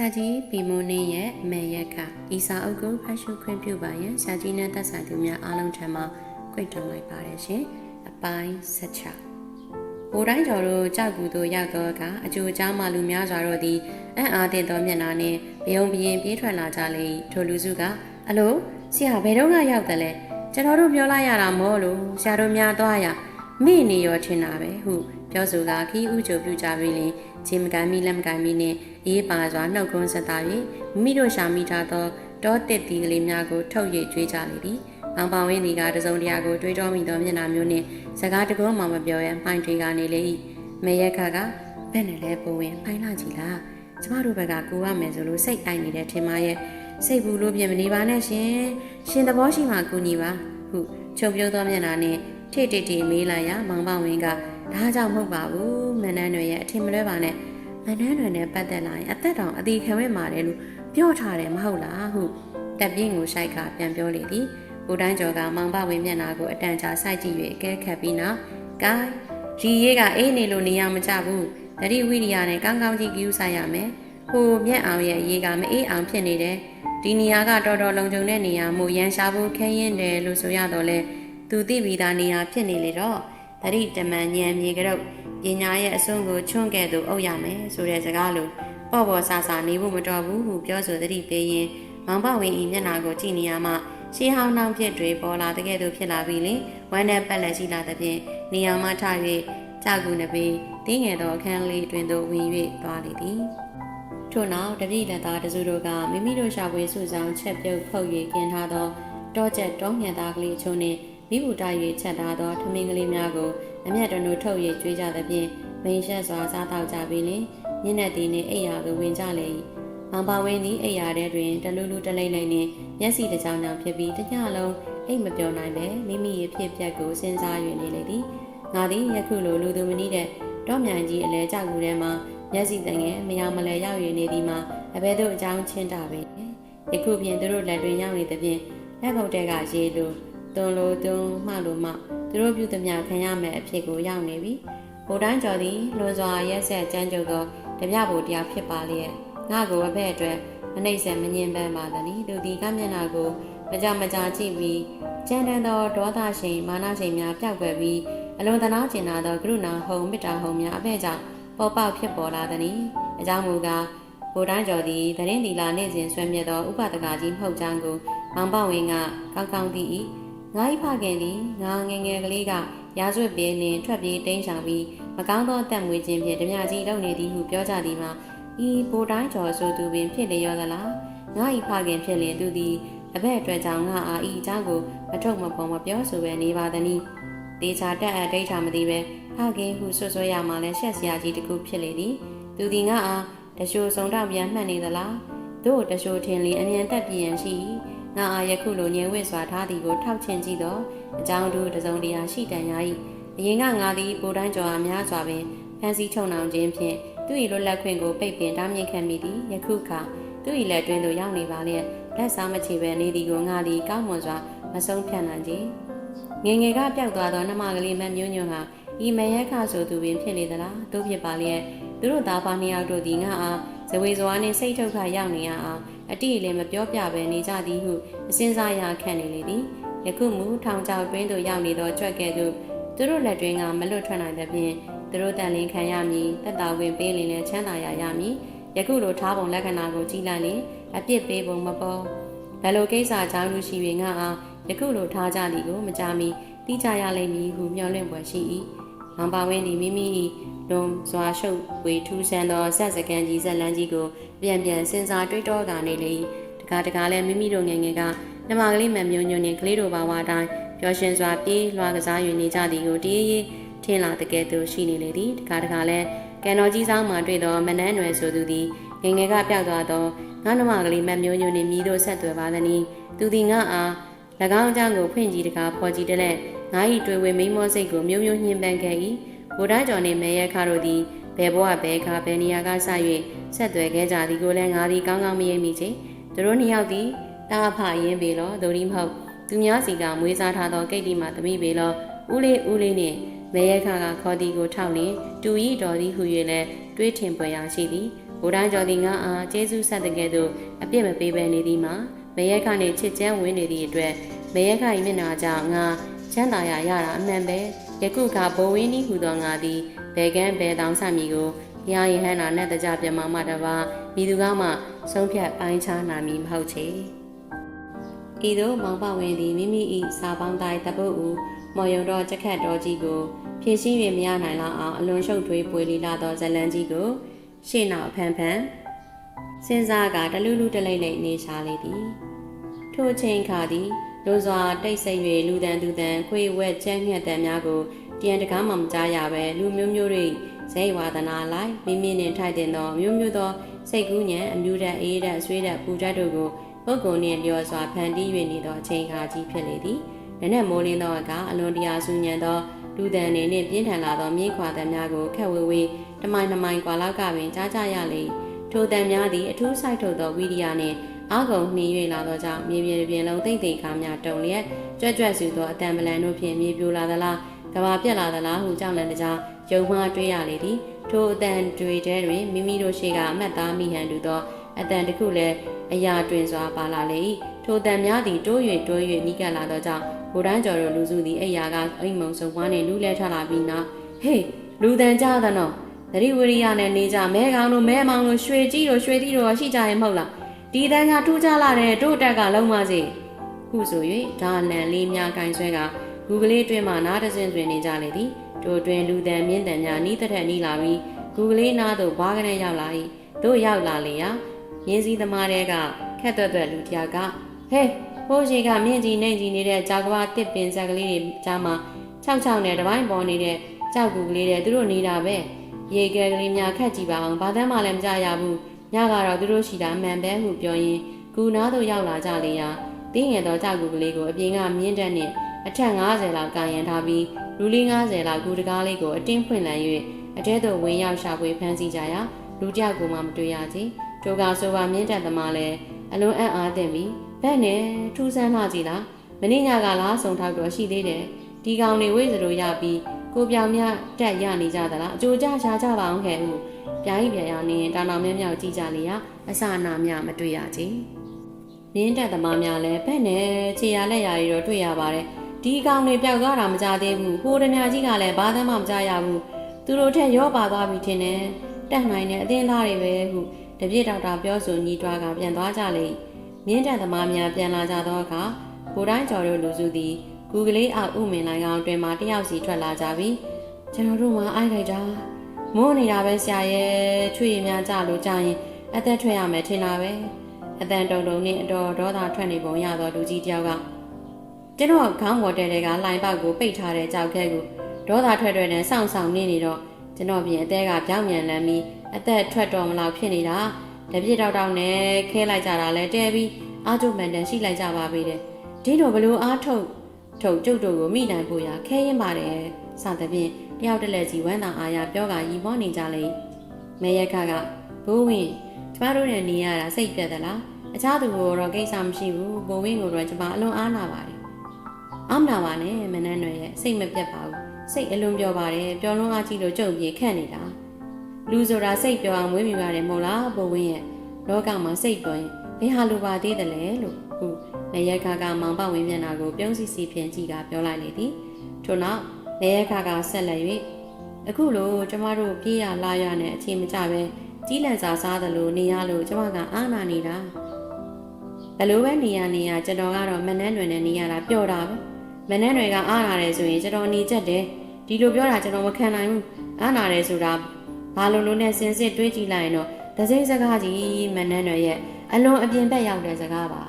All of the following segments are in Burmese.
ဆရာကြီးပီမိုနေရဲ့အမေရက်ကဤစာအုပ်ကိုဖတ်ရှုခွင့်ပြုပါရန်ဆရာကြီးနဲ့သက်ဆိုင်သူများအားလုံးထံမှခွင့်တောင်းလိုက်ပါတယ်ရှင်အပိုင်းဆက်ချဘိုးတိုင်းကျော်တို့ကြောက်ကူတို့ရောက်တော့ကအကျိုးအကြောင်းမှလူများစွာတို့သည်အံ့အားသင့်သောမျက်နှာနှင့်ဘယုံဘရင်ပြေးထွက်လာကြလေ၏ထိုလူစုကအလိုဆရာဘယ်တော့ကရောက်တယ်လဲကျွန်တော်တို့ပြောလိုက်ရတာမောလို့ဆရာတို့များသွားရ မိနေရောထင်တာပဲဟုပြောဆိုကခီးဥကြိုပြုကြပြီလင်ချင်းမကန်မီလက်မကန်မီနှင့်အေးပါစွာနှုတ်ခွန်းဆက်သား၍မိမိတို့ရှာမိထားသောတောတစ်တီကလေးများကိုထုတ်၍ကျွေးကြလေသည်။မောင်ပောင်ဝင်းဒီကတစုံတရာကိုတွေးတောမိသောမျက်နှာမျိုးနှင့်စကားတကောမှမပြောရန်မှိုင်တွေကနေလေ၏။မေရက်ခါကဘယ်နဲ့လဲပုံဝင်ဖိုင်လာကြည့်လား။ကျမတို့ဘက်ကကူရမယ်ဆိုလို့စိတ်အိုက်နေတဲ့ထင်မရဲ့စိတ်ဘူးလို့ပြင်မနေပါနဲ့ရှင်။ရှင်သဘောရှိမှကူညီပါဟုချုပ်ပြောသောမျက်နှာနှင့် ထိတိတိမေးလိုက်ရမောင်ပောင်ဝင်းကဒါကြောင့်မဟုတ်ပါဘူးမနန်းတွေရဲ့အထင်မလွဲပါနဲ့မနန်းတွေနဲ့ပတ်သက်လာရင်အသက်တောင်အသေးခံဝဲမာတယ်လို့ပြောထားတယ်မဟုတ်လားဟုတက်ပြင်းကိုရှိုက်ကပြန်ပြောလေသည်ကိုတိုင်းကျော်ကမောင်ပဝင်းမျက်နှာကိုအတန်ကြာစိုက်ကြည့်၍အကဲခတ်ပြီးနောက်ကိုင်းရီရေးကအေးနေလို့နေရမကြဘူးတတိဝိရိယနဲ့ကောင်းကောင်းကြီးကြည့်ဥဆိုင်ရမယ်ဟိုမျက်အောင်ရဲ့ရေးကမအေးအောင်ဖြစ်နေတယ်ဒီနေရာကတော်တော်လုံခြုံတဲ့နေရာမို့ရန်ရှာဖို့ခဲရင်တယ်လို့ဆိုရတော့လဲ သူသိပြီးသားနေရာဖြစ်နေလေတော့တတိတမန်ညံမြေကြတော့ပညာရဲ့အစွန်းကိုချွန့်ကဲ့သို့အုပ်ရမယ်ဆိုတဲ့စကားလိုပေါ့ပေါ့ဆာဆာနေဖို့မတော်ဘူးဟုပြောဆိုတတိပေးရင်မောင်ပဝင်းဤမျက်နှာကိုကြည့်နေရမှရှေးဟောင်းနှောင်းဖြစ်တွေပေါ်လာတဲ့ကဲ့သို့ဖြစ်လာပြီးလင်ဝမ်းနဲ့ပတ်လက်ရှိလာတဲ့ဖြင့်နေရာမှထ၍ကြောက်ကူနှပေတင်းငယ်သောအခန်းလေးတွင်သို့ဝင်၍သွားလေသည်ထို့နောက်တပိလက်သားတစုတို့ကမိမိတို့ရှာဖွေစုဆောင်ချက်ပြုတ်ဖုတ်၍กินထားသောတောကျက်တောညံသားကလေးအချို့နှင့် မိဘူးတ၍ချက်ထားသောထမင်းကလေးများကိုအမျက်တနုထုတ်၍ကျွေးကြသဖြင့်မိန်ရှက်စွာစားတော့ကြပြီးလင်ညနေတီနှင့်အိယာကိုဝင်ကြလေ၏မောင်ပါဝင်းသည်အိယာထဲတွင်တလူလူတလိမ့်လိမ့်နှင့်မျက်စိတစ်ကြောင်ကြောင်ဖြစ်ပြီးတညလုံးအိတ်မပြောနိုင်ပဲမိမိရဲ့ဖြစ်ပျက်ကိုစဉ်းစား၍နေလေသည်ငါသည်ယခုလိုလူသူမနည်းတဲ့တော့မြိုင်ကြီးအလဲကြောက်ကူထဲမှာမျက်စိတငယ်မယာမလဲရောက်၍နေသည်မှာအဘဲတို့အကြောင်းချင်းတာပဲယခုပြင်သူတို့လက်တွင်ရောက်နေသည်ဖြင့်လက်ခုပ်တဲကရေလို တွန်လိုတွန်မှလိုမှသူတို့ပြုသည်များခံရမယ်အဖြစ်ကိုရောက်နေပြီဗိုလ်တိုင်းကျော်သည်လွန်စွာရက်ဆက်ကြမ်းကြုတ်သောတပြဖို့တရားဖြစ်ပါလျက်ငါကိုအဖက်အတွက်မနှိမ့်ဆက်မငြင်းပန်းပါသည်သူဒီကမျက်နှာကိုမကြမကြာကြည့်ပြီးကြမ်းတမ်းသောဒေါသရှိန်မာနရှိန်များပျောက်ကွယ်ပြီးအလွန်တနာကျင်နာသောကရုဏာဟုံမေတ္တာဟုံများအဖက်ကြောင့်ပေါ်ပေါက်ဖြစ်ပေါ်လာသည်။အကြောင်းမူကားဗိုလ်တိုင်းကျော်သည်တရင်ဒီလာနေ့စဉ်ဆွဲမြဲသောဥပဒကကြီးမဟုတ်ကြောင်းကိုမောင်ပဝင်းကကောင်းကောင်းသိ၏။ ငါ၏ဖခင်သည်ငါငယ်ငယ်ကလေးကရာဇဝတ်ပြေးနှင့်ထွက်ပြေးတိမ်းရှောင်ပြီးမကောင်းသောအသက်မွေးခြင်းဖြင့်ဓမြကြီးလုပ်နေသည်ဟုပြောကြသည်မှာဤဗိုလ်တိုင်းကျော်ဆိုသူပင်ဖြစ်လေရောသလားငါ၏ဖခင်ဖြစ်လင်သူသည်အဘက်အတွက်ကြောင့်ငါအားဤအကြောင်းကိုမထုတ်မပေါ်မပြောဆိုပဲနေပါသည်။တေချာတက်အပ်ဒိဋ္ဌာမသိပဲဖခင်ဟုဆွဆွဲရမှလည်းရှက်စရာကြီးတစ်ခုဖြစ်လေသည်သူသည်ငါအားတရှိုးဆုံးတော့ပြန်မှတ်နေသလားတို့တရှိုးထင်လီအမြန်တက်ပြန်ရှိ ငါအားယခုလိုငြင်းဝင့်စွာထားသည်ကိုထောက်ချင်ကြည့်တော့အကြောင်းတို့တစုံတရာရှိတန်ရ၏အရင်ကငါသည်ပိုတိုင်းကျော်အားများစွာပင်ဖန်စီချုံနှောင်ခြင်းဖြင့်သူ၏လွတ်လပ်ခွင့်ကိုပိတ်ပင်တားမြစ်ခံမိသည်ယခုခါသူ၏လက်တွင်သို့ရောက်နေပါလျက်လက်စားမချေပဲနေသည်ကိုငါသည်ကောင်းမွန်စွာမဆုံးဖြတ်နိုင်ကြငငယ်ကပျောက်သွားသောနှမကလေးမမျိုးညွန့်ဟာဤမရက်ခဆိုသူပင်ဖြစ်လေသလားတို့ဖြစ်ပါလျက် သူတို့သားပါနှစ်ယောက်တို့သည်ငါအားဇဝေဇွာနှင့်စိတ်ထုတ်ခရောက်နေရအောင်အတိအလင်းမပြောပြဘဲနေကြသည်ဟုအစင်းစားရခန့်နေလေသည်ယခုမူထောင်ချောက်တွင်းသို့ရောက်နေသောကြွက်ကဲ့သို့သူတို့လက်တွင်းကမလွတ်ထွက်နိုင်တဲ့ဖြင့်သူတို့တန်လင်းခံရမည်တက်တာဝင်ပေးလင်လည်းချမ်းသာရရမည်ယခုလိုထားပုံလက္ခဏာကိုကြည့်လိုက်ရင်အပြစ်ပေးပုံမပေါ်ဘယ်လိုကိစ္စကြောင့်လူရှိ၍ငါအားယခုလိုထားကြသည်ကိုမကြမီသိကြရလိမ့်မည်ဟုမျှော်လင့်ပွယ်ရှိ၏ မောင်ပါဝင်းသည်မိမိ၏လွန်စွာရှုပ်ဝေထူးဆန်းသောဆက်စကန်ကြီးဇက်လန်းကြီးကိုပြန်ပြန်စဉ်းစားတွေးတောကနေလေတကားတကားလည်းမိမိတို့ငယ်ငယ်ကနှမကလေးမမျိုးညွန့်နှင့်ကလေးတို့ဘာဝအတိုင်းပျော်ရွှင်စွာပြေးလွှာကစားယူနေကြသည်ကိုတည်းရေးထင်လာတဲ့ကဲ့သို့ရှိနေလေသည်တကားတကားလည်းကန်တော်ကြီးဆောင်မှတွေ့သောမနန်းနွယ်ဆိုသူသည်ငယ်ငယ်ကပျောက်သွားသောငါနှမကလေးမမျိုးညွန့်နှင့်မြည်တို့ဆက်သွယ်ပါသည်။သူသည်ငါအား၎င်းအကြောင်းကိုဖွင့်ကြည့်တကားဖော်ကြည့်တဲ့ ငါ၏တွေ့ဝေမိမောစိတ်ကိုမျိုးမျိုးညှင်းပန်းခဲ့၏ဗိုလ်တိုင်းကျော်နှင့်မဲရဲခါတို့သည်ဘယ်ဘဝဘယ်ခါဘယ်နေရာကစ၍ဆက်သွယ်ခဲ့ကြသည်ကိုလည်းငါသည်ကောင်းကောင်းမရိပ်မိချေသူတို့နှစ်ယောက်သည်တာအဖရင်းပေလောဒိုရီမဟုတ်သူများစီကမွေးစားထားသောကိတ်တီမှသမီးပေလောဦးလေးဦးလေးနှင့်မဲရဲခါကခေါ်သည်ကိုထောက်လင်တူဤတော်သည်ဟု၍လည်းတွေးထင်ပွေရာရှိသည်ဘိုးတိုင်းကျော်သည်ငါအားကျေးဇူးဆက်တဲ့ကဲ့သို့အပြစ်မပေးဘဲနေသည်မှာမရက်ခနှင့်ချစ်ချမ်းဝင်နေသည့်အတွက်မရက်ခ၏မျက်နှာကြောင့်ငါ ချမ်းသာရရတာအမှန်ပဲယခုကဘိုးဝင်းဤဟူသောငါသည်ဘယ်ကန်းဘယ်တောင်ဆမီကိုဘုရားယဟန္တာနဲ့တကြပြမမတပါမိသူကမှဆုံးဖြတ်ပိုင်းခြားနာမည်မဟုတ်ချေဤသို့မောင်ပဝင်သည်မိမိ၏စာပေါင်းတိုင်းတပုတ်ဦးမော်ယုံတော်ချက်ခတ်တော်ကြီးကိုဖြည့်ဆည်း၍မရနိုင်လောက်အောင်အလွန်ရှုပ်ထွေးပွေလီလာသောဇလန်းကြီးကိုရှေ့နောက်ဖန်ဖန်စဉ်းစားကတလူလူတလိမ့်လိမ့်နေရှာလေသည်ထိုအချိန်ခါသည် လွန်စွာတိတ်ဆိတ်၍လူတန်သူတန်ခွေဝက်ချမ်းမြတ်တန်များကိုတရံတကားမှမကြားရပဲလူမျိုးမျိုးတွေဇိဝါဒနာလိုက်မိမိနှင့်ထိုက်တင်သောမျိုးမျိုးသောစိတ်ကူးညံအမျိုးဓာတ်အေးဓာတ်ဆွေးဓာတ်ပူဓာတ်တို့ကိုပုဂ္ဂိုလ်နှင့်လျော်စွာဖန်တီး၍နေသောအချိန်ခါကြီးဖြစ်လေသည်နက်နက်မိုးလင်းသောအခါအလွန်တရာဆူညံသောလူတန်နေနှင့်ပြင်းထန်လာသောမြင်းခွာတံများကိုခက်ဝေဝေးတမိုင်နှမိုင်ကွာလောက်ကပင်ကြားကြရလေထိုတံများသည်အထူးဆိုင်ထုတ်သောဝိရိယနှင့် အာကုံနှီး၍လာသောကြောင့်မြေပြင်ပြင်လုံးသိမ့်သိမ့်ခါများတုံလျက်ကြွက်ကြွက်စုသောအတံပလန်တို့ဖြင့်မြေပြိုလာသလားကဘာပြက်လာသလားဟုကြောင့်လည်းတကြားယုံမှားတွေးရလေသည်ထိုအတန်တွေထဲတွင်မိမိတို့ရှိကအမတ်သားမိဟန်တူသောအတန်တစ်ခုလည်းအရာတွင်စွာပါလာလေ၏ထိုတန်များသည်တိုး၍တိုး၍နီးကပ်လာသောကြောင့်ဘိုးတိုင်းကျော်တို့လူစုသည်အိယာကအိမ်မုံစုံပွားနှင့်လူလဲထလာပြီးနောက်ဟေးလူတန်ကြသနော်သတိဝိရိယနဲ့နေကြမဲကောင်တို့မဲမောင်တို့ရွှေကြီးတို့ရွှေသီးတို့ရှိကြရင်မဟုတ်လား ဒီတန်ကထူးခြားလာတဲ့တို့တက်ကလုံးပါစေခုဆို၍ဒါလန်လေးများကင်ဆွဲကဂူကလေးအတွင်းမှနားတစင်းတွင်နေကြလေသည်တို့တွင်လူတန်မြင့်တန်များနီးတဲ့ထက်နီးလာပြီးဂူကလေးနားသို့ဘားကနေရောက်လာ၏တို့ရောက်လာလေရာရင်းစည်းသမားတွေကခက်သွက်သွက်လူတယောက်ကဟေးဟိုးရှိကမြင့်ကြီးနှိမ့်ကြီးနေတဲ့ကြောက်ကဘာတစ်ပင်ဆက်ကလေးတွေကြားမှာ၆၆နဲ့တပိုင်းပေါ်နေတဲ့ကြောက်ကူကလေးတွေသူတို့နေတာပဲရေကဲကလေးများခက်ကြည့်ပါအောင်ဘာသမ်းမှလည်းမကြရဘူး ညကတော့သူတို့ရှိတာမှန်ပဲဟုပြောရင်ကူနားသို့ရောက်လာကြလေရာတင်းငယ်သောကြောက်ကူကလေးကိုအပြင်ကမြင့်တက်နဲ့အထက်90လောက်ကာရန်ထားပြီးလူလေး90လောက်ကူတကားလေးကိုအတင်းဖွင့်လန်း၍အတဲသို့ဝင်ရောက်ရှာဖွေဖမ်းဆီးကြရာလူတယောက်ကိုမှမတွေ့ရချေထိုကဆိုပါမြင့်တက်သမားလည်းအလွန်အံ့အားသင့်ပြီးဘက်နဲ့ထူးဆန်းလာကြည်လားမင်းညကလားဆုံထောက်တော့ရှိသေးတယ်ဒီကောင်တွေဝိဇ္ဇရိုရပြီးကိုပြောင်မြတက်ရနေကြသလားအကြိုကြရှားကြပါအောင်ခဲ့ဟု ပြိုင်းပြန်ရနေတောင်တောင်မြမြောက်ကြည့်ကြလေရအစအနာမြမတွေ့ရချေမြင်းတက်သမားများလည်းဘက်နဲ့ခြေရလက်ရာတွေတော့တွေ့ရပါတယ်ဒီကောင်တွေပျောက်သွားတာမကြသေးဘူးဟိုတမကြီးကလည်းဘာသမ်းမှမကြရဘူးသူတို့ထက်ရောပါသွားပြီထင်တယ်တက်နိုင်တဲ့အသင်းသားတွေပဲဟုတပြည့်ဒေါက်တာပြောဆိုညီတွားကပြန်သွားကြလေမြင်းတက်သမားများပြန်လာကြသောအခါဘိုးတိုင်းကျော်တို့လူစုသည်ကူကလေးအောက်ဥမင်လိုင်းကောင်တွင်မှတယောက်စီထွက်လာကြပြီးကျွန်တော်တို့မှအိုက်လိုက်တာ မိုးနေတာပဲဆရာရဲ့ချွေရများကြလို့ကြာရင်အသက်ထွက်ရမယ်ထင်တာပဲအတန်တုံတုံနဲ့အတော်ဒေါသထွက်နေပုံရသောလူကြီးတယောက်ကကျွန်တော်ခေါင်းဝတ်တဲ့တွေကလိုင်ပေါက်ကိုပိတ်ထားတဲ့ကြောက်ခဲကိုဒေါသထွက်ထွက်နဲ့စောင့်ဆောင်နေနေတော့ကျွန်တော်ပြင်အသေးကပြောင်းမြန်လန်းပြီးအသက်ထွက်တော်မလောက်ဖြစ်နေတာတပြည့်တောက်တောက်နဲ့ခဲလိုက်ကြတာလဲတဲပြီးအားကျုပ်မှန်တန်ရှိလိုက်ကြပါပေတယ်ဒီတော့ဘလို့အားထုတ်ထုတ်ကျုပ်တို့ကိုမိနိုင်ဖို့ရခဲရင်ပါတယ်စသဖြင့် တယောက်တစ်လက်စီဝမ်းသာအားရပြောကရီမောနေကြလေမဲရက်ခကဘိုးဝင်ကျမတို့နဲ့နေရတာစိတ်ပြက်သလားအခြားသူကိုတော့ကိစ္စမရှိဘူးဘိုးဝင်ကိုတော့ကျမအလွန်အားနာပါတယ်အမနာပါနဲ့မနှန်းရွယ်ရဲ့စိတ်မပြတ်ပါဘူးစိတ်အလွန်ပြောပါတယ်ပြောလွန်းအားကြီးလို့ကြုံပြေခန့်နေတာလူဆိုတာစိတ်ပြောအောင်မွေးမြူရတယ်မဟုတ်လားဘိုးဝင်ရဲ့လောကမှာစိတ်ပြောရင်ဘယ်ဟာလိုပါသေးတယ်လဲလို့ဟုနေရက်ခါကမောင်ပဝင်မျက်နှာကိုပြုံးစီစီဖြင့်ကြည့်ကပြောလိုက်လေသည်ထို့နောက် နေရက်ခါကဆက်လက်၍အခုလိုကျမတို့ပြေးရလာရနဲ့အချိန်မကျပဲကြီးလန့်စာစားသလိုနေရလို့ကျမကအာနာနေတာဘယ်လိုပဲနေရနေရကျွန်တော်ကတော့မနှန်းတွင်နဲ့နေရတာပျော်တာပဲမနှန်းတွေကအာနာတယ်ဆိုရင်ကျွန်တော်နေချက်တယ်ဒီလိုပြောတာကျွန်တော်မခံနိုင်ဘူးအာနာတယ်ဆိုတာဘာလို့လို့နဲ့စင်စစ်တွေးကြည့်လိုက်ရင်တော့ဒစိမ့်စကားကြီးမနှန်းတွေရဲ့အလွန်အပြင်ဘက်ရောက်တဲ့စကားပါ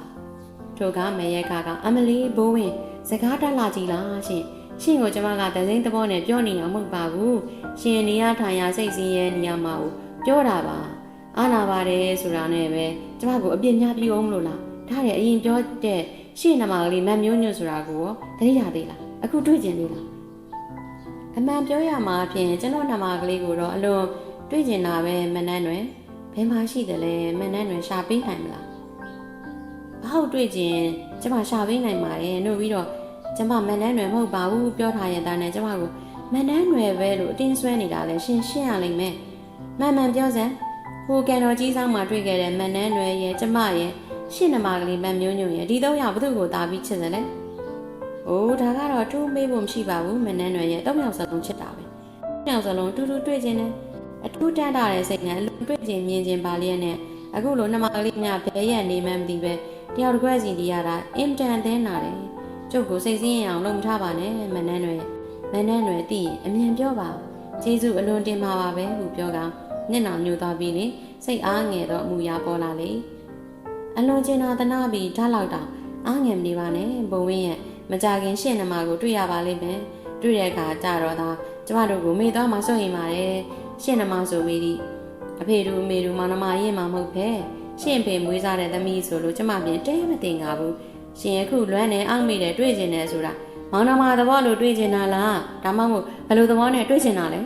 ထိုကမရဲခါကအမလီဘိုးဝင်စကားတက်လာကြည်လားရှင် ရှင်ကိုကျမကဒစိမ့်သဘောနဲ့ပြောနေတာမဟုတ်ပါဘူးရှင်နေရထိုင်ရစိတ်စင်းရဲနေရမှာကိုပြောတာပါအာနာပါတယ်ဆိုတာနဲ့ပဲကျမကိုအပြစ်များပြီးအောင်မလို့လားဒါရဲ့အရင်ပြောတဲ့ရှေ့နမကလေးမတ်မျိုးညွတ်ဆိုတာကိုရောသတိရသေးလားအခုတွေ့ကျင်သေးလားအမှန်ပြောရမှာဖြင့်ကျွန်တော်နမကလေးကိုတော့အလွန်တွေ့ကျင်တာပဲမနှမ်းတွင်ဘယ်မှာရှိတယ်လဲမနှမ်းတွင်ရှာပေးနိုင်မလားအဟောက်တွေ့ကျင်ကျမရှာပေးနိုင်ပါတယ်လို့ပြီးတော့ ကျမမနှမ်းတွင်မဟုတ်ပါဘူးပြောထားရင်ဒါနဲ့ကျမကိုမနှမ်းတွင်ပဲလို့အတင်းဆွဲနေတာလဲရှင်းရှင်းရလိမ့်မယ်မှန်မှန်ပြောစမ်းဟိုကန်တော်ကြီးဆောင်မှာတွေ့ခဲ့တဲ့မန်နန်းရွယ်ရဲ့ကျမရဲ့ရှင့်နမကလေးမန်မျိုးညွန့်ရဲ့ဒီတော့ရဘသူ့ကိုတာပြီးချစ်တယ်လဲ။အိုးဒါကတော့တူးမေးဖို့မရှိပါဘူးမန်နန်းရွယ်ရဲ့တောက်မြောက်စလုံးချစ်တာပဲ။တောက်စလုံးတူတူတွေ့ခြင်းနဲ့အထူးတန်းတာတဲ့စိတ်နဲ့အလုံးတွေ့ခြင်းမြင်ခြင်းပါလျက်နဲ့အခုလိုနှမကလေးများဘဲရဲ့နေမှန်းမသိပဲတယောက်တစ်ခွက်စီတည်းရတာအင်တန်သင်းနာတယ်။ ကျုပ်ကိုစိတ်ဆင်းရအောင်လုပ်မထားပါနဲ့မန်နန်းရွယ်မန်နန်းရွယ်သိရင်အမြန်ပြောပါကျေးဇူးအလွန်တင်ပါပါပဲဟုပြောကမျက်နှာညှို့သွားပြီးလင်စိတ်အားငယ်သောအမူအရာပေါ်လာလေအလွန်ကျင်နာသနာပြီးဓာတ်လောက်တောင်အားငယ်မနေပါနဲ့ဘုံဝင်းရဲ့မကြခင်ရှင့်နှမကိုတွေ့ရပါလိမ့်မယ်တွေ့တဲ့အခါကြတော့သာကျမတို့ကိုမေ့သွားမှစိုးရင်ပါတယ်ရှင့်နှမဆိုပြီးဒီအဖေတို့အမေတို့မောင်နှမရင်မှမဟုတ်ပဲရှင့်ဖေမွေးစားတဲ့သမီးဆိုလို့ကျမပြင်တဲမတင်ပါဘူး ရှင်ယခုလွမ်းနေအောင်မိတယ်တွေ့ကျင်တယ်ဆိုတာမောင်နှမသဘောလိုတွေ့ကျင်တာလားဒါမှမဟုတ်ဘယ်လိုသဘောနဲ့တွေ့ကျင်တာလဲ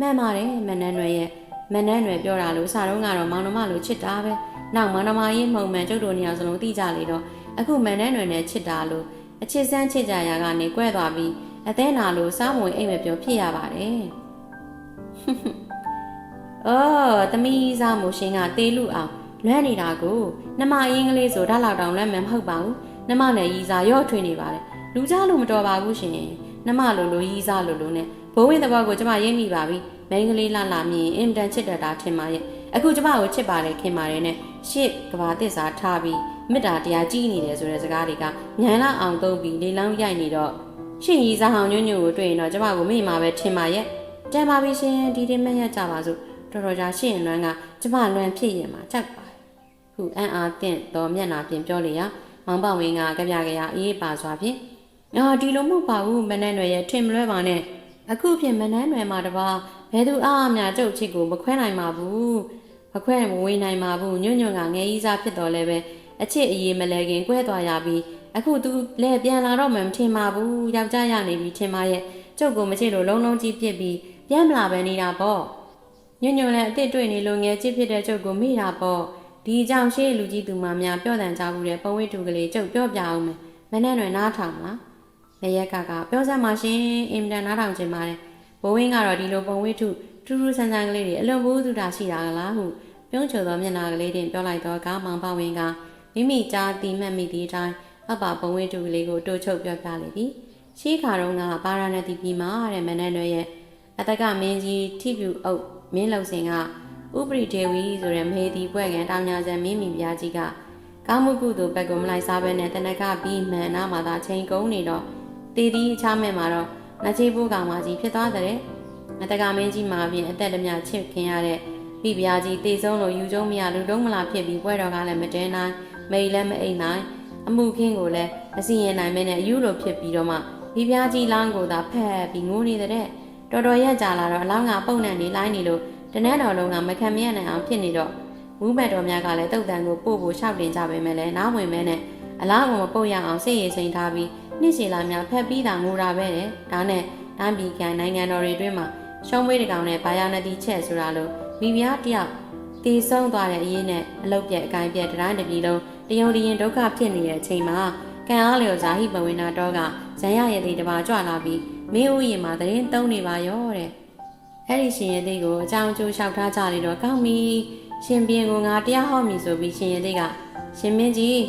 မှန်ပါတယ်မနန်းရွယ်ရဲ့မနန်းရွယ်ပြောတာလို့စားတော့ကတော့မောင်နှမလိုချစ်တာပဲနောက်မောင်နှမရင်မှုံမှန်ကျုပ်တို့နေရာစလုံးသိကြလေတော့အခုမနန်းရွယ်နဲ့ချစ်တာလို့အချစ်စမ်းချစ်ကြရာကနေကွဲသွားပြီးအသေးနာလို့စားမဝင်အိမ်မပြောဖြစ်ရပါတယ်အော်သမီးစားမို့ရှင်ကတေးလူအောင် လွမ်းနေတာကိုနှမအင်းကလေးဆိုဓာတ်လောက်တောင်လွမ်းမှမဟုတ်ပါဘူးနှမနဲ့ရီစာရော့ထွေးနေပါတယ်လူကြားလို့မတော်ပါဘူးရှင်နှမလိုလိုရီစာလိုလိုနဲ့ဘိုးဝင်းတဘောကိုကျမရိပ်မိပါပြီမိန်းကလေးလှလှမြင်အင်တန်ချစ်တတ်တာထင်ပါရဲ့အခုကျမကိုချစ်ပါတယ်ခင်ပါတယ်နဲ့ရှစ်ကဘာသစ္စာထားပြီးမေတ္တာတရားကြီးနေတယ်ဆိုတဲ့စကားတွေကညံလာအောင်သုံးပြီးလေလောင်းရိုက်နေတော့ရှင့်ရီစာဟောင်ညွန့်ညွန့်ကိုတွေ့ရင်တော့ကျမကိုမိမှာပဲထင်ပါရဲ့တန်ပါပြီရှင်ဒီဒီမက်ရကြပါစို့တော်တော်ကြာရှင့်လွမ်းကကျမလွမ်းဖြစ်ရင်မှာကြက်ပါ တယ်ခုအံ့အားတင့်တော်မျက်နာပြင်ပြောလေရမောင်ပဝင်းကကြပြကြရအေးပါစွာဖြင့်အာဒီလိုမဟုတ်ပါဘူးမနှန်းရွယ်ရဲ့ထင်မလွဲပါနဲ့အခုဖြင့်မနှန်းရွယ်မှာတပါဘယ်သူအားအများကျုပ်ချစ်ကိုမခွဲနိုင်ပါဘူးမခွဲမဝေးနိုင်ပါဘူးညွန့်ညွန့်ကငယ်ကြီးစားဖြစ်တော်လဲပဲအချစ်အရေးမလဲခင်ကွဲသွားရပြီးအခုသူလဲပြန်လာတော့မှမထင်ပါဘူးယောက်ျားရနေပြီထင်ပါရဲ့ကျုပ်ကိုမချစ်လို့လုံးလုံးကြီးပြစ်ပြီးပြန်မလာပဲနေတာပေါ့ညွန့်ညွန့်လည်းအစ်စ်တွေ့နေလို့ငယ်ချစ်ဖြစ်တဲ့ကျုပ်ကိုမိတာပေါ့ ဒီအကြောင့်ရှေ့လူကြီးသူမများပြောတန်ကြဘူးတဲ့ပဝိတုကလေးကျုပ်ပြောပြအောင်မယ်မနဲ့တွင်နားထောင်လားလရက်ကကပြောစမ်းပါရှင်အင်မတန်နားထောင်ခြင်းပါတယ်ဘဝင်းကတော့ဒီလိုပုံဝိထုထူးထူးဆန်းဆန်းကလေးတွေအလွန်ဘူးသူတာရှိတာကလားဟုပြုံးချသောမျက်နှာကလေးတင်ပြောလိုက်တော့ကမောင်ပဝင်းကမိမိကြားတီမှတ်မိသည့်အတိုင်းအပပုံဝိထုကလေးကိုတိုးချုပ်ပြောပြလေသည်ရှိခါတော့ကပါရဏတိပြည်မှာတဲ့မနန်းရွယ်ရဲ့အတကမင်းကြီးထိပြူအုပ်မင်းလုံစင်က ဥပရိဒေဝီဆိုတဲ့မေဒီပွဲကန်တောင်ညာဇံမင်းမိဖုရားကြီးကကောင်းမှုကုသိုလ်ဘက်ကမလိုက်စားဘဲနဲ့တနကပြီးမှန်နာမှာသာချိန်ကုန်နေတော့တေဒီချမဲ့မှာတော့ငချေးဖို့ကောင်မကြီးဖြစ်သွားတဲ့အတကမင်းကြီးမှာပြင်အသက်တမျှချစ်ခင်ရတဲ့မိဖုရားကြီးတေဆုံးလို့ယူကျုံမရလူတုံးမလားဖြစ်ပြီးပွဲတော်ကလည်းမတဲနိုင်မိတ်လည်းမအိမ်နိုင်အမှုခင်းကိုလည်းမစီရင်နိုင်မဲနဲ့အယူလိုဖြစ်ပြီးတော့မှမိဖုရားကြီးလောင်းကိုသာဖက်ပြီးငိုးနေတဲ့တော်တော်ရက်ကြလာတော့အလောင်းကပုံနှံနေလိုက်နေလို့ တနက်တော်လုံးကမခံမရနိုင်အောင်ဖြစ်နေတော့မူးမက်တော်များကလည်းတုတ်တန်ကိုပို့ဖို့ရှောက်တင်ကြပေမဲ့လည်းနားဝင်မဲနဲ့အလားကိုမပုတ်ရအောင်စိတ်ရည်စိမ်ထားပြီးနှစ်ရှည်လာများဖက်ပြီးတာငိုတာပဲတဲ့ဒါနဲ့တန်းပြည်ကန်နိုင်ငံတော်တွေအတွင်းမှာရှုံးမွေးတကောင်နဲ့ဘာယာနတိချက်ဆိုတာလို့မိဖုရားတယောက်တည်ဆုံးသွားတဲ့အရေးနဲ့အလုတ်ပြက်အကိုင်းပြက်တိုင်းတစ်ပြည်လုံးတယုံတရင်ဒုက္ခဖြစ်နေတဲ့အချိန်မှာကံအားလျော်ဇာဟိပဝေနာတော့ကဇံရရဲ့တိတပါကြွလာပြီးမင်းဦးရင်မှာသတင်းသုံးနေပါရောတဲ့ အဲ့ဒီရှင်ရဲ့တိကိုအကြောင်းကျိုးလျှောက်ထားကြလေတော့ကောင်းပြီရှင်ပြင်းကငါတရားဟောမည်ဆိုပြီးရှင်ရဲ့တိကရှင်မင်းကြီး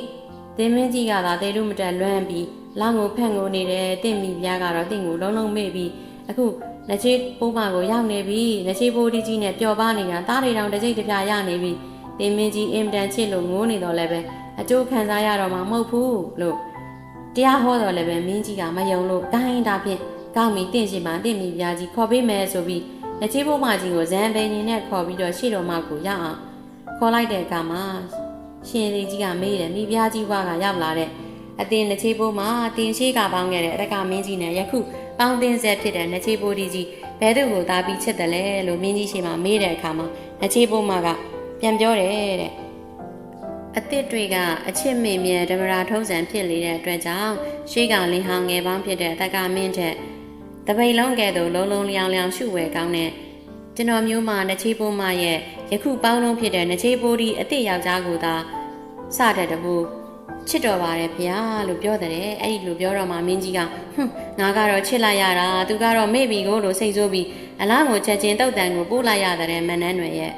တင်မင်းကြီးကသာတေလူမတက်လွမ်းပြီးလောင်းကိုဖက်ငိုနေတယ်တင့်မိပြားကတော့တင့်ကိုလုံးလုံးမေ့ပြီးအခုလက်ချေးပိုးမကိုရောက်နေပြီလက်ချေးပိုးဒီကြီးနဲ့ပျော်ပါနေတာတားတွေတောင်တစ်ကြိတ်တစ်ပြားရနေပြီတင်မင်းကြီးအင်တန်ချစ်လို့ငိုးနေတော့လည်းပဲအကျိုးခံစားရတော့မှမဟုတ်ဘူးလို့တရားဟောတော့လည်းပဲမင်းကြီးကမယုံလို့ဒိုင်းတာဖြင့်ကောင်းပြီတင့်ရှိမှတင့်မိပြားကြီးခေါ်ပေးမယ်ဆိုပြီး လက်ချေးပိုးမကြီးကိုဇန်ပင်ကြီးနဲ့ခေါ်ပြီးတော့ရှေ့တော်မှကိုရအောင်ခေါ်လိုက်တဲ့အခါမှာရှင်လေးကြီးကမေးတယ်မိပြားကြီးဘွားကရောက်လာတဲ့အတင်းလက်ချေးပိုးမှာတင်ရှိကပေါင်းခဲ့တဲ့အတကမင်းကြီးနဲ့ယခုပေါင်းတင်ဆက်ဖြစ်တဲ့လက်ချေးပိုးဒီကြီးဘဲသူ့ကိုသားပြီးချစ်တယ်လေလို့မင်းကြီးရှိမှမေးတဲ့အခါမှာလက်ချေးပိုးမကပြန်ပြောတယ်တဲ့အစ်စ်တွေကအချစ်မေမြဲဓမ္မရာထုံးစံဖြစ်နေတဲ့အတွက်ကြောင့်ရှေးကလင်းဟောင်းငယ်ပေါင်းဖြစ်တဲ့အတကမင်းထက် တပိတ်လုံးကဲ့သို့လုံးလုံးလျောင်လျောင်ရှုဝဲကောင်းတဲ့ကျွန်တော်မျိုးမှနှချေးပိုးမရဲ့ယခုပေါင်းလုံးဖြစ်တဲ့နှချေးပိုးဒီအစ်စ်ယောက်ျားကိုသာစတဲ့တဘူးချစ်တော်ပါတယ်ဖေဟာလို့ပြောတဲ့အဲ့ဒီလိုပြောတော့မှမင်းကြီးကဟွန်းငါကတော့ချစ်လိုက်ရတာသူကတော့မေ့ပြီကိုလို့စိတ်ဆိုးပြီးအလားကိုချက်ချင်းတုတ်တန်ကိုပို့လိုက်ရတဲ့မနန်းတွေရဲ့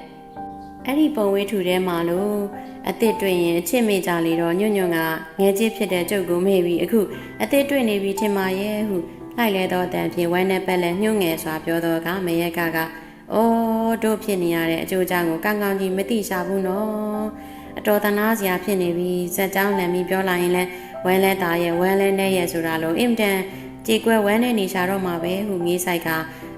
အဲ့ဒီပုံဝေးထူထဲမှာလို့အစ်စ်တွေ့ရင်အချစ်မေ့ကြလေတော့ညွန့်ညွန့်ကငယ်ချင်းဖြစ်တဲ့ကျုပ်ကိုမေ့ပြီးအခုအစ်စ်တွေ့နေပြီထင်ပါရဲ့ဟု လိုက်လဲတော့တန်ဖြင့်ဝမ်းနဲ့ပက်လက်ညှို့ငယ်စွာပြောတော့ကမရက်ကကအော်တို့ဖြစ်နေရတဲ့အကျိုးအကြောင်းကိုကောင်းကောင်းကြီးမသိရှာဘူးနော်အတော်တနာစရာဖြစ်နေပြီဇက်ကြောင်းလမ်းပြီးပြောလိုက်ရင်လဲဝမ်းလဲတာရဲ့ဝမ်းလဲနဲ့ရဲ့ဆိုတာလို့အင်တန်ကြေကွဲဝမ်းနဲ့နေရှာတော့မှာပဲဟုငေးဆိုင်က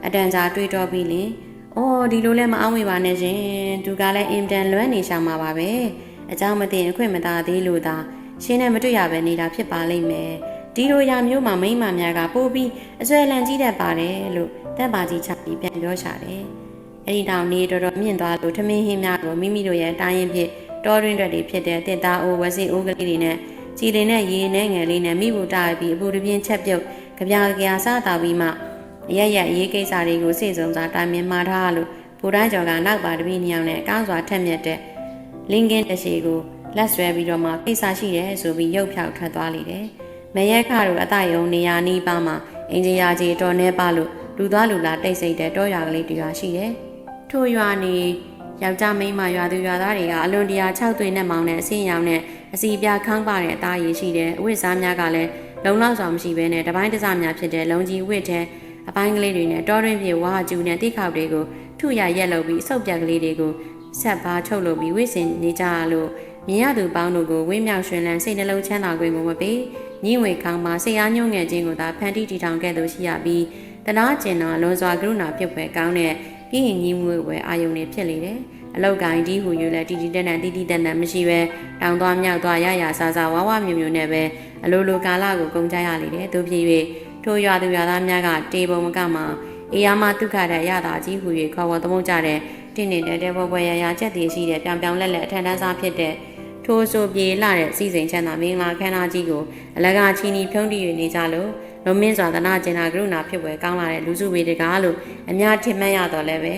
အတန်ကြာတွေးတော့ပြီးလင် ။အော်ဒီလိုလဲမအောင်ဝေပါနဲ့ရှင်။သူကလည်းအင်တန်လွမ်းနေရှာမှာပါပဲ။အเจ้าမသိအခွင့်မသာသေးလို့သာရှင်းနဲ့မတွေ့ရပဲနေတာဖြစ်ပါလိမ့်မယ်။ ဒီလိုရာမျိုးမှာမိမများကပို့ပြီးအစွဲလန်ကြီးတတ်ပါတယ်လို့တက်ပါကြီးချပြီးပြန်ပြောရှာတယ်။အဲ့ဒီတောင်နေတော်တော်မြင့်သွားလို့ထမင်းဟင်းများကိုမိမိတို့ရဲ့တိုင်းရင်ဖြစ်တော်ရင်းတွေဖြစ်တဲ့တစ်သားအိုးဝစီအိုးကလေးတွေနဲ့ကြည်လင်တဲ့ရေနဲ့ငယ်လေးနဲ့မိဖို့တာပြီးအပူတပြင်းချက်ပြုတ်ကြပြာကြပြာစားတာပြီးမှရရရေးကိစ္စတွေကိုစိတ်ဆုံးစားတိုင်ပင်မှာထားလို့ဘူတန်းကျော်ကနောက်ပါတပည့်နှစ်ယောက်နဲ့အကောင်းစွာထက်မြက်တဲ့လင်းကင်းတရှိကိုလက်ဆွဲပြီးတော့မှကိစ္စရှိတယ်ဆိုပြီးရုပ်ဖြောက်ထွက်သွားလိတယ်။ မရက်ခတို့အတယုံနေရာနီးပါမှာအင်ဂျီယာကြီးတော်နေပါလို့လူသွားလူလာတိတ်ဆိတ်တဲ့တောရွာကလေးတရွာရှိတယ်။ထို့ရွာနေယောက်ျားမိန်းမရွာသူရွာသားတွေကအလွန်တရာ၆သွေးနဲ့မောင်းတဲ့အစင်းရောင်နဲ့အစီပြခန်းပါတဲ့အသားရည်ရှိတယ်။အဝတ်စားများကလည်းလုံလောက်စွာမရှိဘဲနဲ့တပိုင်းတစများဖြစ်တဲ့လုံကြီးဝတ်တဲ့အပိုင်းကလေးတွေနဲ့တောတွင်းပြေဝါကျူနဲ့တိခောက်တွေကိုထုရရက်လုပ်ပြီးအဆုပ်ပြက်ကလေးတွေကိုဆက်ပါချုပ်လုပ်ပြီးဝိစင်နေကြလို့မြင်ရသူပေါင်းတို့ကိုဝင်းမြောက်ရွှင်လန်းစိတ်နှလုံးချမ်းသာခွင့်ကိုမပေး ညီဝေခေါင်းမှာစိတ်အားညှို့ငယ်ခြင်းကိုသာဖန်တီးတည်ထောင်ခဲ့သူရှိရပြီးတနာကျင်နာလွန်စွာကရုဏာဖြစ်ဖွယ်ကောင်းတဲ့ပြည်ရင်ညီမွေဝယ်အာယုန်တွေဖြစ်လေတယ်အလောက်ကိုင်းဒီဟူယူလဲတီတီတက်တန်တီတီတက်တန်မရှိပဲတောင်သွားမြောက်သွားရရဆာဆာဝါဝမျိုးမျိုးနဲ့ပဲအလိုလိုကာလကိုကုန်ကြရလေတယ်သူဖြစ်၍ထိုရွာသူရွာသားများကတေပုံမကမှာအေယာမဒုက္ခတဲ့ရတာကြီးဟူ၍ခေါ်ဝေါ်သမုတ်ကြတဲ့တင်းနေတဲ့တဲဘဘွယ်ရရချက်တည်ရှိတဲ့ပြောင်ပြောင်လက်လက်အထန်တန်းစားဖြစ်တဲ့ ထိုးဆိုပြေလာတဲ့စီစဉ်ချမ်းသာမင်္ဂလာခမ်းနားကြီးကိုအလကားချီနီဖြုံးတည်၍နေကြလို့လုံမင်းစွာသနာကျင်နာကရုဏာဖြစ်ွယ်ကောင်းလာတဲ့လူစုဝေတကားလို့အများထင်မှတ်ရတော့လည်းပဲ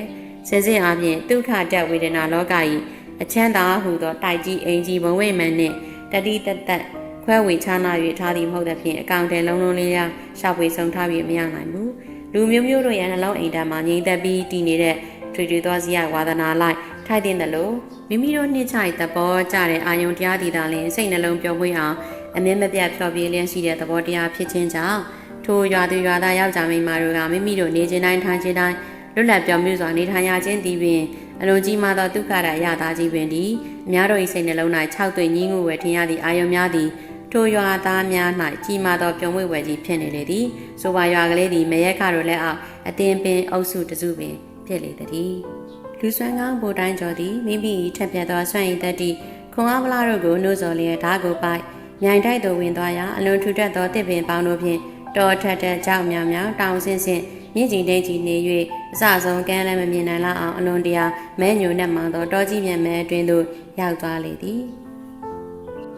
စင်စစ်အားဖြင့်ဒုက္ခတက်ဝေဒနာလောကကြီးအချမ်းသာဟုသောတိုက်ကြီးအင်ကြီးဘဝိမန်နှင့်တတိတသက်ခွဲဝေချာနာ၍ထားသည်မဟုတ်သဖြင့်အကောင့်တဲလုံးလုံးလေးရရှောက်ဝေဆုံးထားပြီးမရနိုင်ဘူးလူမျိုးမျိုးတို့ရဲ့နှလုံးအိမ်ဓာတ်မှာငြိမ်သက်ပြီးတည်နေတဲ့ထွေထွေသွားစရာဝါသနာလိုက် ထိုက်တဲ့လို့မိမိတို့နှစ်ချိုက်သဘောကြတဲ့အာယုံတရားတည်တာလင်စိတ်နှလုံးပျော်မွေ့အောင်အမြင့်မပြတ်ဖြောပြလျက်ရှိတဲ့သဘောတရားဖြစ်ခြင်းကြောင့်ထိုရွာသူရွာသားယောက်ျားမိန်းမတို့ကမိမိတို့နေခြင်းတိုင်းထိုင်ခြင်းတိုင်းလွတ်လပ်ပြောင်းမြစွာနေထိုင်ရခြင်းသည်ပင်အလွန်ကြီးမားသောဒုက္ခရရသားကြီးပင်သည်အများတို့၏စိတ်နှလုံး၌၆သွေညင်းငုဝယ်ထင်ရသည့်အာယုံများသည်ထိုရွာသားများ၌ကြီးမားသောပြုံးဝဲဝဲကြီးဖြစ်နေလေသည်ဆိုပါရွာကလေးသည်မရက်ခတို့လည်းအောက်အတင်းပင်အုပ်စုတစုပင်ဖြစ်လေသည် လူဆွမ်းကောင်းဗိုလ်တိုင်းကျော်သည်မိမိထက်ပြတ်သောဆွမ်းရည်သက်သည့်ခွန်အားဗလာတို့ကိုနှိုးဆော်လျက်ဓာကိုပိုက်မြိုင်တိုက်သို့ဝင်သွားရာအလွန်ထူထပ်သောတစ်ပင်ပေါင်းတို့ဖြင့်တော်ထက်ထက်ကြောက်မြောင်မြောင်တောင်ဆင်းဆင်းမြင့်ကြီးတိတ်ကြီးနေ၍အစဆုံးကမ်းလည်းမမြင်နိုင်လောက်အောင်အလွန်တရာမဲညိုနဲ့မှန်သောတောကြီးမြတ်မဲအတွင်သို့ရောက်သွားလေသည်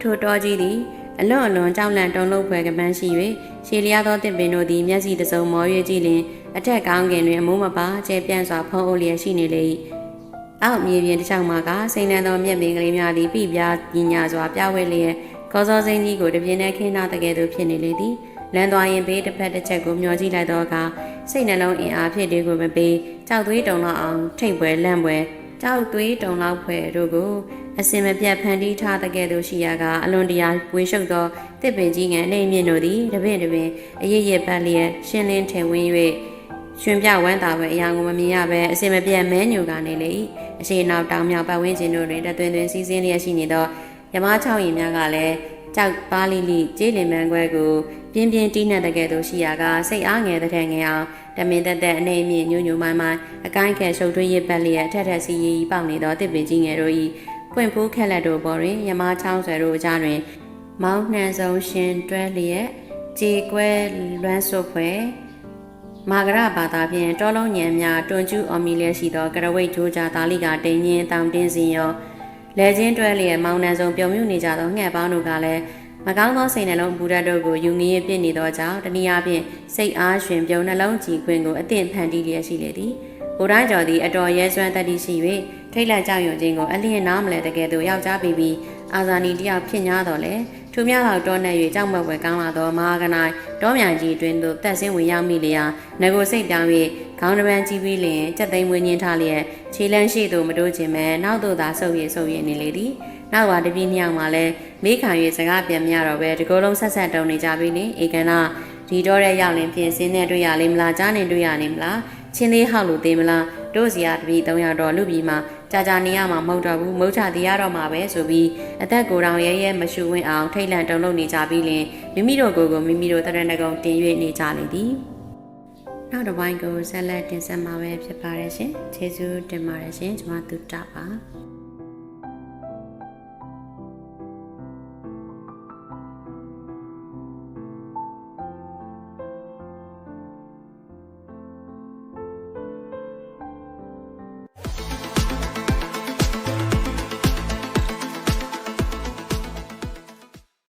ထိုတောကြီးသည်အလွန်အလွန်ကြောက်လန့်တုန်လှုပ်ဖွယ်ကပန်းရှိ၍ရှည်လျားသောတစ်ပင်တို့သည်မျက်စိတစုံမော၍ကြည့်လျင်အထက်ကောင်းကင်တွင်အမိုးမပါကျဲပြန့်စွာဖုံးအုပ်လျက်ရှိနေလေ၏ အောက်မြေပြင်တစ်ချောင်းမှာကစိန်နံသောမြက်ပင်ကလေးများသည်ပြပြညညာစွာပြဝဲလျက်ကောစောစိန်ကြီးကိုတပြင်းနဲ့ခင်းနာတကယ်သို့ဖြစ်နေလေသည်လမ်းသွားရင်ဘေးတစ်ဖက်တစ်ချက်ကိုမျောကြည့်လိုက်တော့ကစိတ်နှလုံးအင်အားဖြစ်တွေကိုမပေးကြောက်သွေးတုံလောက်အောင်ထိတ်ပွဲလန့်ပွဲကြောက်သွေးတုံလောက်ဖွယ်တို့ကိုအစင်မပြတ်ဖန်တီးထားတဲ့ကဲ့သို့ရှိရာကအလွန်တရာဝေရှုပ်သောတစ်ပင်ကြီးငယ်နေမြင့်တို့သည်တပင်တပင်အရစ်ရပတ်လျက်ရှင်းလင်းထင်ဝင်၍ ရှင်ပြဝမ်းသာပဲအရာကိုမမြင်ရပဲအစင်မပြတ်မဲညူကနေလေ၏အရှိနောက်တောင်မြောက်ပတ်ဝန်းကျင်တို့တွင်တသွင်သွင်စီးစင်းလျက်ရှိနေသောရမချောင်းရင်များကလည်းကြောက်ပါလိလိကျေးလင်မန်းခွဲကိုပြင်းပြင်းတီးနှံတဲ့ကဲ့သို့ရှိရာကစိတ်အားငယ်တဲ့ငယ်အောင်တမင်သက်သက်အနေအမြင့်ညို့ညို့မိုင်းမိုင်းအကိုင်းခဲရှုပ်ထွေးရပတ်လျက်ထက်ထက်စီရီပေါက်နေသောတစ်ပင်ကြီးငယ်တို့၏ပွင့်ဖိုးခက်လက်တို့ပေါ်တွင်ရမချောင်းဆွဲတို့ကြားတွင် မောင်းနှံဆုံးရှင်တွဲလျက်ကြေကွဲလွမ်းဆုပ်ဖွယ် မာဂရဘာသာဖြင့်တောလုံးညံများတွန်ကျူးအော်မီလျက်ရှိသောကရဝိတ်ဂျိုးကြတာလိကတိန်ညင်းတောင်တင်းစင်ရောလဲချင်းတွဲလျက်မောင်းနှံဆုံးပြုံမြူနေကြသောငှက်ပေါင်းတို့ကလည်းမကောင်းသောစိတ်နှလုံးပူဓာတ်တို့ကိုယူငင်းပြစ်နေသောကြောင့်တနည်းအားဖြင့်စိတ်အားရှင်ပြုံနှလုံးကြည်ခွင့်ကိုအသင့်ဖန်တီးလျက်ရှိလေသည်။ဘိုတိုင်းကျော်သည်အတော်ရဲစွမ်းတတ်သည့်ရှိ၍ထိတ်လန့်ကြောက်ရွံ့ခြင်းကိုအလျင်နားမလဲတကယ်သို့ယောက်ျားပြီးပြီးအာဇာနီတယောက်ဖြစ်냐တော့လေ ထူမြလောက်တောနဲ့၍ကြောက်မက်ွယ်ကောင်းလာသောမဟာကနိုင်တောမြိုင်ကြီးအတွင်းသို့တက်ဆင်းဝင်ရောက်မိလျာငကိုစိတ်တောင်း၍ခေါင်းတစ်ပန်းကြီးပြီးလျင်ကြက်သိမ်းမွေးညင်းထားလျက်ခြေလန်းရှိသို့မတိုးခြင်းပဲနောက်သို့သာဆုပ်ရည်ဆုပ်ရည်နေလေသည်နောက်ကတပြင်းညောင်မှာလဲမိခံ၍စကားပြန်မရတော့ပဲတကောလုံးဆက်ဆက်တုံနေကြပြီလေဧကနာဒီတော့တဲ့ရောက်လင်ပြင်စင်းနဲ့တွေ့ရလိမ့်မလားကြားနေတွေ့ရလိမ့်မလားချင်းလေးဟောက်လို့သေးမလားတို့စီကတပီ300တော့လူပြီးမှ ကြာကြာနေရမှာမဟုတ်တော့ဘူးမုတ်ချသေးရတော့မှာပဲဆိုပြီးအသက်ကိုယ်တော်ရဲရဲမရှူဝင်းအောင်ထိတ်လန့်တုန်လှုပ်နေကြပြီးလင်မိမိတို့ကိုယ်ကိုမိမိတို့တရဏဂုံတင်၍နေကြလေသည်နောက်တစ်ပိုင်းကိုဆက်လက်တင်ဆက်မှာပဲဖြစ်ပါတယ်ရှင်ကျေးဇူးတင်ပါတယ်ရှင်ကျွန်မတူတာပါ